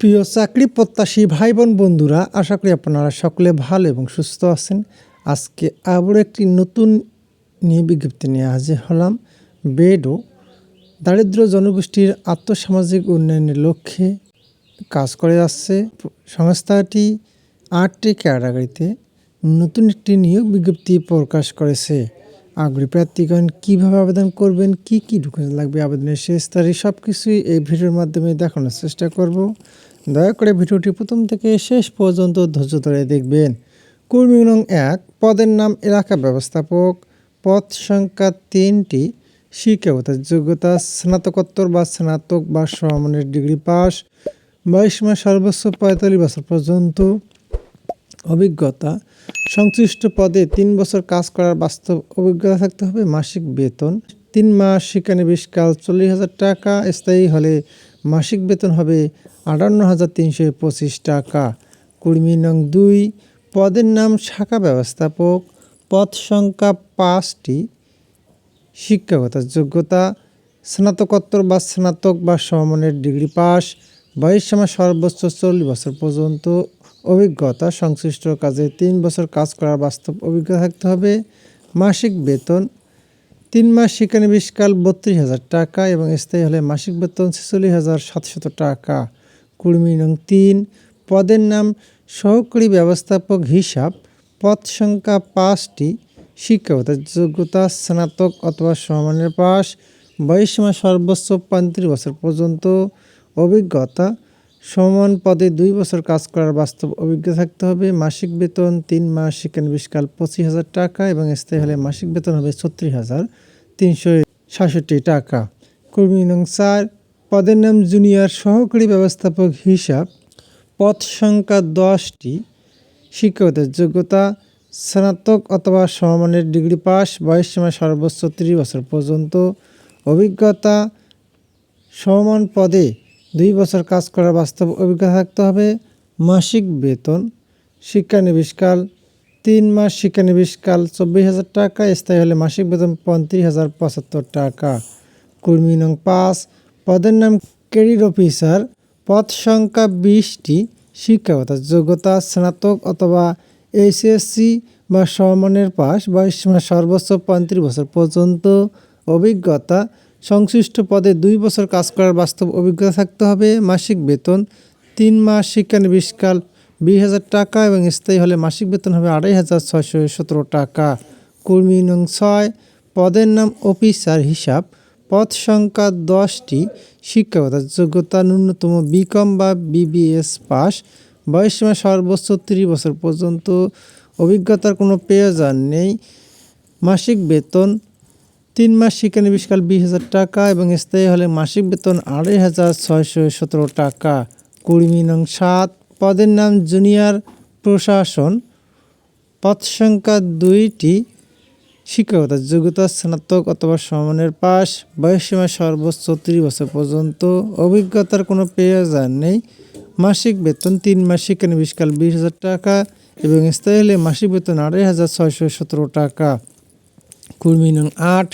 প্রিয় চাকরি প্রত্যাশী ভাই বোন বন্ধুরা, আশা করি আপনারা সকলে ভালো এবং সুস্থ আছেন। আজকে আবার একটি নতুন নিয়ে বিজ্ঞপ্তি নিয়ে হাজির হলাম। বেডও দারিদ্র জনগোষ্ঠীর আত্মসামাজিক উন্নয়নের লক্ষ্যে কাজ করে যাচ্ছে। সংস্থাটি আটটি ক্যাটাগরিতে নতুন একটি নিয়োগ বিজ্ঞপ্তি প্রকাশ করেছে। আগ্রহী প্রার্থীগণ কীভাবে আবেদন করবেন, কি কি ডকুমেন্ট লাগবে, আবেদনের শেষ তারিখ সব কিছুই এই ভিডিওর মাধ্যমে দেখানোর চেষ্টা করব। দয়া করে ভিডিওটি প্রথম থেকে শেষ পর্যন্ত ধৈর্য ধরে দেখবেন। কর্মী নং এক পদের নাম এলাকা ব্যবস্থাপক। পদ সংখ্যা তিনটি। শিক্ষাগতার যোগ্যতা স্নাতকোত্তর বা স্নাতক বা সমমানের ডিগ্রি পাস। বাইশ মাস সর্বোচ্চ পঁয়তাল্লিশ বছর পর্যন্ত অভিজ্ঞতা। সংশ্লিষ্ট পদে তিন বছর কাজ করার বাস্তব অভিজ্ঞতা থাকতে হবে। মাসিক বেতন তিন মাস। শিক্ষানিবিশকাল চল্লিশ হাজার টাকা। স্থায়ী হলে মাসিক বেতন হবে আটান্ন হাজার তিনশো পঁচিশ টাকা। কর্মী নং দুই, পদের নাম শাখা ব্যবস্থাপক। পদ সংখ্যা পাঁচটি। শিক্ষাগত যোগ্যতা, স্নাতকোত্তর বা স্নাতক বা সমমানের ডিগ্রি পাস। বয়স সীমা সর্বোচ্চ চল্লিশ বছর পর্যন্ত। অভিজ্ঞতা, সংশ্লিষ্ট কাজে তিন বছর কাজ করার বাস্তব অভিজ্ঞতা থাকতে হবে। মাসিক বেতন তিন মাস শিক্ষানিবিশকাল বত্রিশ হাজার টাকা এবং স্থায়ী হলে মাসিক বেতন ছেচল্লিশ হাজার সাতশত টাকা। কর্মী নং তিন, পদের নাম সহকারী ব্যবস্থাপক হিসাব, পদ সংখ্যা পাঁচটি শিক্ষাগত যোগ্যতা স্নাতক অথবা সমানের পাস বয়সীমা সর্বোচ্চ পঁয়ত্রিশ বছর পর্যন্ত, অভিজ্ঞতা সমান পদে দুই বছর কাজ করার বাস্তব অভিজ্ঞতা থাকতে হবে। মাসিক বেতন তিন মাস শিক্ষানবিশকাল পঁচিশ হাজার টাকা এবং স্থায়ী হলে মাসিক বেতন হবে ছত্রিশ হাজার তিনশো সাতষট্টি টাকা। কর্মী নং চার, পদের নাম জুনিয়র সহকারী ব্যবস্থাপক হিসাব। পদ সংখ্যা দশটি, শিক্ষকদের যোগ্যতা, স্নাতক অথবা সমমানের ডিগ্রি পাস, বয়স সীমা সর্বোচ্চ ত্রিশ বছর পর্যন্ত। অভিজ্ঞতা, সমান পদে দুই বছর কাজ করার বাস্তব অভিজ্ঞতা থাকতে হবে। মাসিক বেতন, শিক্ষানিবিশকাল, তিন মাস শিক্ষানিবিশকাল চব্বিশ হাজার টাকা, স্থায়ী হলে মাসিক বেতন পঁয়ত্রিশ হাজার পঁচাত্তর টাকা। কর্মী নং পাঁচ, পদের নাম ক্রেডিট অফিসার, পদ সংখ্যা বিশটি, শিক্ষাগত যোগ্যতা, স্নাতক অথবা এইচএসসি বা সমমানের পাস বয়স সীমা সর্বোচ্চ পঁয়ত্রিশ বছর পর্যন্ত, অভিজ্ঞতা সংশ্লিষ্ট পদে দুই বছর কাজ করার বাস্তব অভিজ্ঞতা থাকতে হবে, মাসিক বেতন তিন মাস, শিক্ষানিবিশকাল বিশ হাজার টাকা এবং স্থায়ী হলে মাসিক বেতন হবে আড়াই হাজার ছয়শো সতেরো টাকা। কর্মী নং ছয়, পদের নাম অফিসার হিসাব। পদ সংখ্যা দশটি, শিক্ষাগত যোগ্যতা ন্যূনতম বিকম বা বিবিএস পাস। বয়সসীমা সর্বোচ্চ ত্রিশ বছর পর্যন্ত। অভিজ্ঞতার কোনো প্রয়োজন নেই। মাসিক বেতন তিন মাস শিক্ষানিবিশকাল বিশ হাজার টাকা এবং স্থায়ী হলে মাসিক বেতন আড়াই হাজার ছয়শো সতেরো টাকা। কর্মী নং সাত, পদের নাম জুনিয়র প্রশাসন। পদ সংখ্যা দুইটি, শিক্ষকতা, যোগ্যতা, স্নাতক অথবা সমানের পাস বয়সসীমা সর্বোচ্চ ত্রিশ বছর পর্যন্ত। অভিজ্ঞতার কোনো প্রয়োজন নেই। মাসিক বেতন তিন মাস শিক্ষানিবিশকাল বিশ হাজার টাকা এবং স্থায়ী হলে মাসিক বেতন আড়াই হাজার ছয়শো সতেরো টাকা। কর্মী নং আট,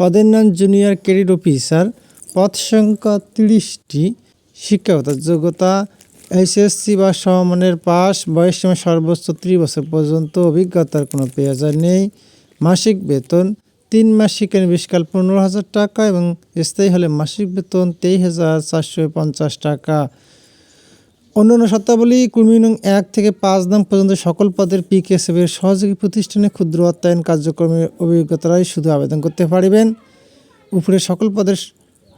পদের নাম জুনিয়র ক্রেডিট অফিসার, পদ সংখ্যা তিরিশটি, শিক্ষাগত যোগ্যতা এইচএসসি বা সমমানের পাস বয়সসীমা সর্বোচ্চ ত্রিশ বছর পর্যন্ত, অভিজ্ঞতার কোনো প্রয়োজন নেই, মাসিক বেতন তিন মাস শিক্ষানিবিশকাল পনেরো হাজার টাকা এবং স্থায়ী হলে মাসিক বেতন তেইশ হাজার চারশো পঞ্চাশ টাকা। অন্যান্য শর্তাবলী কর্মী এক থেকে পাঁচ দাম পর্যন্ত সকল পদের পি পিকেএসএফের সহযোগী প্রতিষ্ঠানে ক্ষুদ্র অর্থায়ন কার্যক্রমের অভিজ্ঞতারাই শুধু আবেদন করতে পারিবেন। উপরে সকল পদের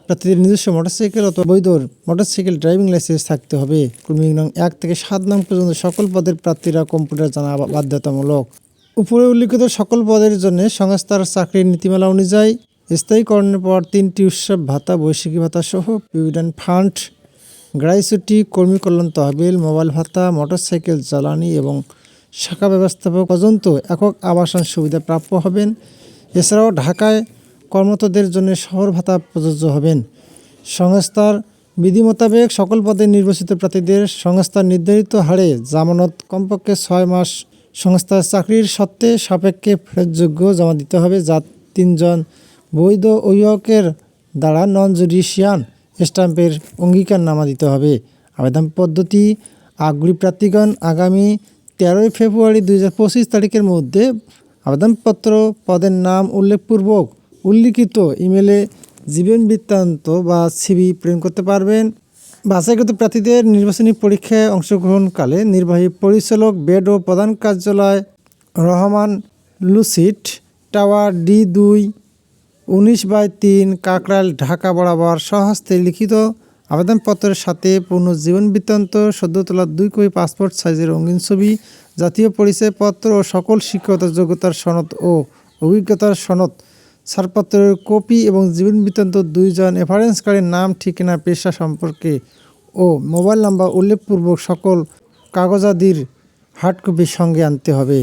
প্রার্থীদের নিজস্ব মোটরসাইকেল অথবা বৈধ মোটরসাইকেল ড্রাইভিং লাইসেন্স থাকতে হবে। কর্মী এক থেকে সাত নাম পর্যন্ত সকল পদের প্রার্থীরা কম্পিউটার জানা বাধ্যতামূলক। উপরে উল্লিখিত সকল পদের জন্য সংস্থার চাকরির নীতিমালা অনুযায়ী স্থায়ীকরণের পর তিনটি উৎসব ভাতা বৈশাখী ভাতা সহ প্রভিডেন্ট ফান্ড গ্রাইসুটি কর্মী কল্যাণ তহবিল, মোবাইল ভাতা, মোটরসাইকেল জ্বালানি এবং শাখা ব্যবস্থাপক পর্যন্ত একক আবাসন সুবিধা প্রাপ্য হবেন। এছাড়াও ঢাকায় কর্মরতদের জন্য শহর ভাতা প্রযোজ্য হবেন। সংস্থার বিধি মোতাবেক সকল পদে নির্বাচিত প্রার্থীদের সংস্থার নির্ধারিত হারে জামানত কমপক্ষে ছয় মাস সংস্থার চাকরির সত্ত্বে সাপেক্ষে ফেরতযোগ্য জমা দিতে হবে। যা তিনজন বৈধ অভিভাবকের দ্বারা নন জুডিশিয়ান স্ট্যাম্পের অঙ্গীকারনামা দিতে হবে। আবেদন পদ্ধতি, আগ্রহী প্রার্থীগণ আগামী তেরোই ফেব্রুয়ারি দুই হাজার পঁচিশ তারিখের মধ্যে আবেদনপত্র পদের নাম উল্লেখপূর্বক উল্লিখিত ইমেলে জীবন বৃত্তান্ত বা সিবি প্রেরণ করতে পারবেন। বাছাইকৃত প্রার্থীদের নির্বাচনী পরীক্ষায় অংশগ্রহণকালে নির্বাহী পরিচালক, বেড ও প্রধান কার্যালয় রহমান লুসিট, টাওয়ার ডি দুই উনিশ বাই তিন কাকরাইল ঢাকা বরাবর স্বহস্তে লিখিত আবেদনপত্রের সাথে পূর্ণ জীবন বৃত্তান্ত সদ্য তোলা দুই কপি পাসপোর্ট সাইজের রঙিন ছবি, জাতীয় পরিচয়পত্র ও সকল শিক্ষকতা যোগ্যতার সনদ ও অভিজ্ঞতার সনদ, ছাড়পত্রের কপি এবং জীবন বৃত্তান্ত দুইজন রেফারেন্সকারীর নাম, ঠিকানা, পেশা সম্পর্কে ও মোবাইল নাম্বার উল্লেখপূর্বক সকল কাগজাদির হার্ড কপি সঙ্গে আনতে হবে।